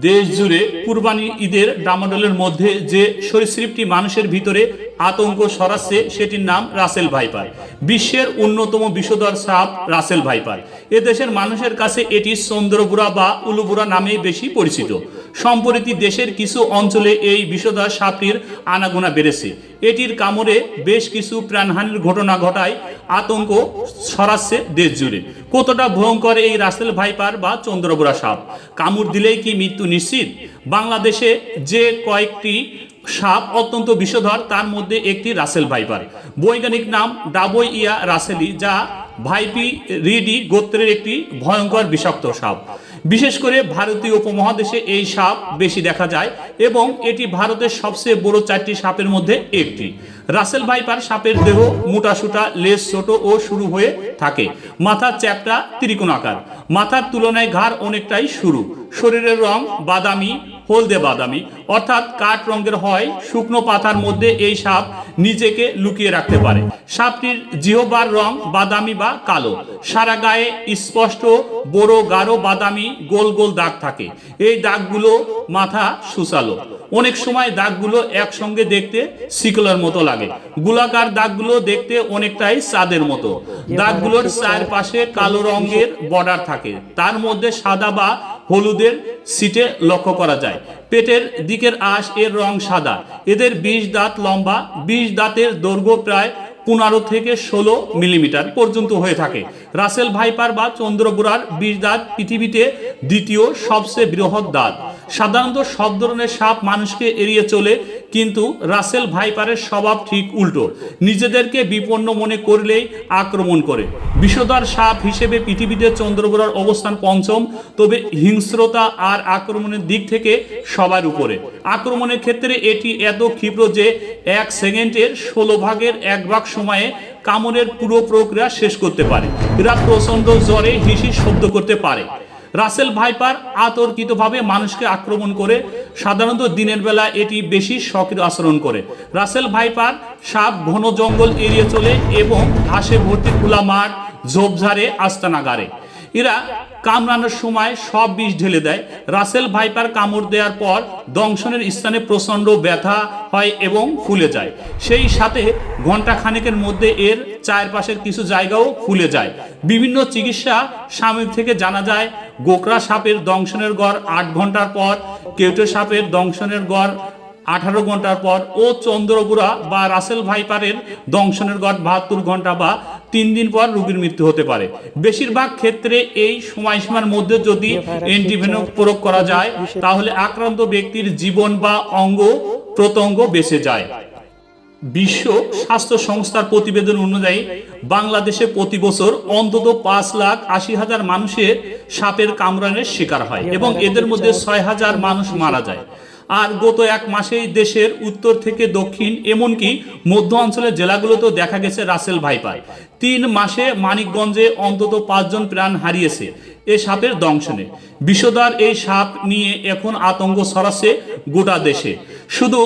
দেশ জুড়ে কুরবানি ঈদের ডামাডোলের মধ্যে যে সরীসৃপটি মানুষের ভিতরে আতঙ্ক সরাচ্ছে সেটির নাম রাসেল ভাইপার। বিশ্বের অন্যতম বিষধর সাপ রাসেল ভাইপার। এ দেশের মানুষের কাছে এটি চন্দ্রবুড়া বা উলুবুড়া নামে বেশি পরিচিত। সম্প্রতি দেশের কিছু অঞ্চলে এই বিষধর সাপটির আনাগোনা বেড়েছে। এটির কামড়ে বেশ কিছু প্রাণহানির ঘটনা ঘটায়, আতঙ্ক ছড়াচ্ছে দেশ জুড়ে কতটা ভয়ঙ্কর এই রাসেল ভাইপার বা চন্দ্রবুড়া সাপ? কামড় দিলেই কি মৃত্যু নিশ্চিত? বাংলাদেশে যে কয়েকটি সাপ অত্যন্ত বিষধর, তার মধ্যে একটি রাসেল ভাইপার। বৈজ্ঞানিক নাম ডাবই ইয়া রাসেলি, যা ভাইপি রিডি গোত্রের একটি ভয়ঙ্কর বিষাক্ত সাপ। বিশেষ করে ভারতীয় উপমহাদেশে এই সাপ বেশি দেখা যায় এবং এটি ভারতের সবচেয়ে বড় চারটি সাপের মধ্যে একটি। রাসেল ভাইপার সাপের দেহ মোটাসুটা, লেজ ছোট ও শুরু হয়ে থাকে। মাথার চ্যাপটা ত্রিকোণাকার। মাথার তুলনায় ঘাড় অনেকটাই শুরু। শরীরের রং বাদামি হলদে বাদামি। অর্থাৎ কাঠ রঙের হয়, শুকনো পাতার মধ্যে এই সাপ নিজেকে লুকিয়ে রাখতে পারে। সাপটির জিহবার রং বাদামি বা কালো। সারা গায়ে স্পষ্ট বড় গাঢ় বাদামি গোল গোল দাগ থাকে। এই দাগগুলো মাথা সুসালো অনেক সময় দাগগুলো একসঙ্গে দেখতে শিকলার মতো লাগে। গোলাকার দাগগুলো দেখতে অনেকটাই চাঁদের মতো। দাগগুলোর চারপাশে কালো রঙের বর্ডার থাকে। তার মধ্যে সাদা বা হলুদের সিটে লক্ষ্য করা যায়। পেটের দিকের আঁশ এর রং সাদা। এদের বিশ দাঁত লম্বা, বিশ দাঁতের দৈর্ঘ্য প্রায় পনেরো থেকে ষোলো মিলিমিটার পর্যন্ত হয়ে থাকে। রাসেল ভাইপার বা চন্দ্রবুড়ার বিষ দাঁত পৃথিবীতে দ্বিতীয় সবচেয়ে বৃহৎ দাঁত। সাধারণত সব ধরনের সাপ মানুষকে এড়িয়ে চলে কিন্তু রাসেল ভাইপারের স্বভাব ঠিক উল্টো। নিজেদেরকে বিপন্ন মনে করলেই আক্রমণ করে। বিষধর সাপ হিসেবে পৃথিবীতে চন্দ্রবুড়ার অবস্থান পঞ্চম, তবে হিংস্রতা আর আক্রমণের দিক থেকে সবার উপরে। আক্রমণের ক্ষেত্রে এটি এত ক্ষিপ্র যে এক সেকেন্ডের ষোলো ভাগের এক ভাগ সময়ে কামড়ের পুরো প্রক্রিয়া শেষ করতে পারে। এরা প্রচণ্ড জ্বরে হিসি শব্দ করতে পারে। রাসেল ভাইপার আতর্কিতভাবে মানুষকে আক্রমণ করে সাধারণত দিনের বেলা এটি বেশি সক্রিয় আচরণ করে। রাসেল ভাইপার সাপ ঘন জঙ্গল এড়িয়ে চলে এবং ঘাসে ভর্তি খোলা মাঠ, ঝোপঝাড়ে আস্তানা গাড়ে এরা কামড়ানোর সময় সব বিষ ঢেলে দেয়। রাসেল ভাইপার কামড় দেওয়ার পর দংশনের স্থানে প্রচণ্ড ব্যথা হয় এবং ফুলে যায়। সেই সাথে ঘণ্টা খানেকের মধ্যে এর চারপাশের কিছু জায়গাও ফুলে যায়। বিভিন্ন চিকিৎসা স্বামীর থেকে জানা যায় গোকরা সাপের দংশনের গড় আট ঘণ্টার পর কেউটে সাপের দংশনের গড় আঠারো ঘণ্টার পর ও চন্দ্রগুড়া বা রাসেল ভাইপারের দংশনের গড় বাহাত্তর ঘণ্টা বা তিন দিন পর রোগীর মৃত্যু হতে পারে। বেশিরভাগ ক্ষেত্রে এই সময়সীমার মধ্যে যদি অ্যান্টিভেনম প্রয়োগ করা যায়, তাহলে আক্রান্ত ব্যক্তির জীবন বা অঙ্গ প্রত্যঙ্গ বেঁচে যায়। বিশ্ব স্বাস্থ্য সংস্থার প্রতিবেদন অনুযায়ী বাংলাদেশে প্রতি বছর অন্তত পাঁচ লাখ আশি হাজার মানুষের সাপের কামড়ানের শিকার হয় এবং এদের মধ্যে ছয় হাজার মানুষ মারা যায়। আর গত এক মাসেই দেশের উত্তর থেকে দক্ষিণ এমনকি মধ্য অঞ্চলের জেলাগুলোতেও দেখা গেছে রাসেল ভাইপার। তিন মাসে মানিকগঞ্জে অন্তত পাঁচজন প্রাণ হারিয়েছে। এ সাপের দংশনে বিষধর এই সাপ নিয়ে এখন আতঙ্ক ছড়াচ্ছে গোটা দেশে। শুধু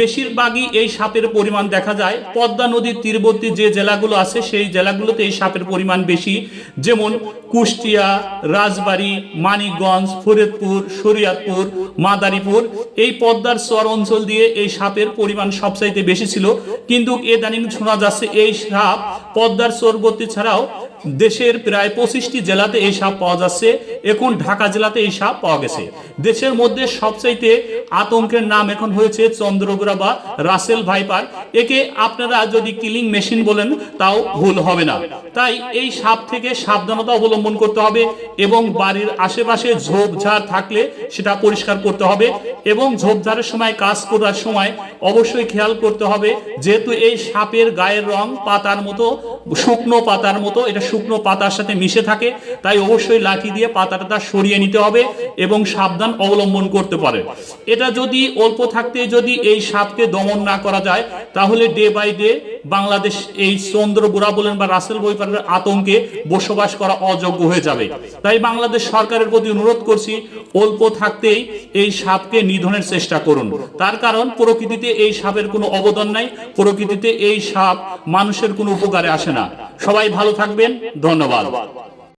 বেশিরভাগই এই সাপের পরিমাণ দেখা যায়। পদ্মা নদীর তীরবর্তী যে জেলাগুলো আছে, সেই জেলাগুলোতে এই সাপের পরিমাণ বেশি। যেমন কুষ্টিয়া, রাজবাড়ী, মানিকগঞ্জ, ফরিদপুর, শরিয়াতপুর, মাদারীপুর, এই পদ্মার চর অঞ্চল দিয়ে এই সাপের পরিমাণ সবচাইতে বেশি ছিল। কিন্তু এদানিং শোনা যাচ্ছে এই সাপ পদ্মার চরবর্তী ছাড়াও দেশের প্রায় পঁচিশটি জেলাতে এই সাপ পাওয়া যাচ্ছে, এখন ঢাকা জেলাতে এই সাপ পাওয়া গেছে। দেশের মধ্যে সবচাইতে আতঙ্কের নাম এখন হয়েছে চন্দ্রগুড়া বা রাসেল ভাইপার। একে আপনারা যদি কিলিং মেশিন বলেন, তাও ভুল হবে না। তাই এই সাপ থেকে সাবধানতা অবলম্বন করতে হবে এবং বাড়ির আশেপাশে ঝোপঝাড় থাকলে সেটা পরিষ্কার করতে হবে এবং ঝোপঝাড়ের সময় কাজ করার সময় অবশ্যই খেয়াল করতে হবে, যেহেতু এই সাপের গায়ের রং পাতার মতো শুকনো পাতার মতো, এটা শুকনো পাতার সাথে মিশে থাকে, তাই অবশ্যই লাঠি দিয়ে পাতাটা তার সরিয়ে নিতে হবে এবং সাবধান অবলম্বন করতে পারে। এটা যদি অল্প থাকতে যদি এই সাপকে দমন না করা যায়, তাহলে ডে বাই ডে বাংলাদেশ এই চন্দ্র বুড়া বলেন বা রাসেল বইপারের আতঙ্কে বসবাস করা অযোগ্য হয়ে যাবে। তাই বাংলাদেশ সরকারের প্রতি অনুরোধ করছি, অল্প থাকতেই এই সাপকে নিধনের চেষ্টা করুন। তার কারণ, প্রকৃতিতে এই সাপের কোনো অবদান নাই, প্রকৃতিতে এই সাপ মানুষের কোনো উপকারে আসে না। সবাই ভালো থাকবেন, ধন্যবাদ।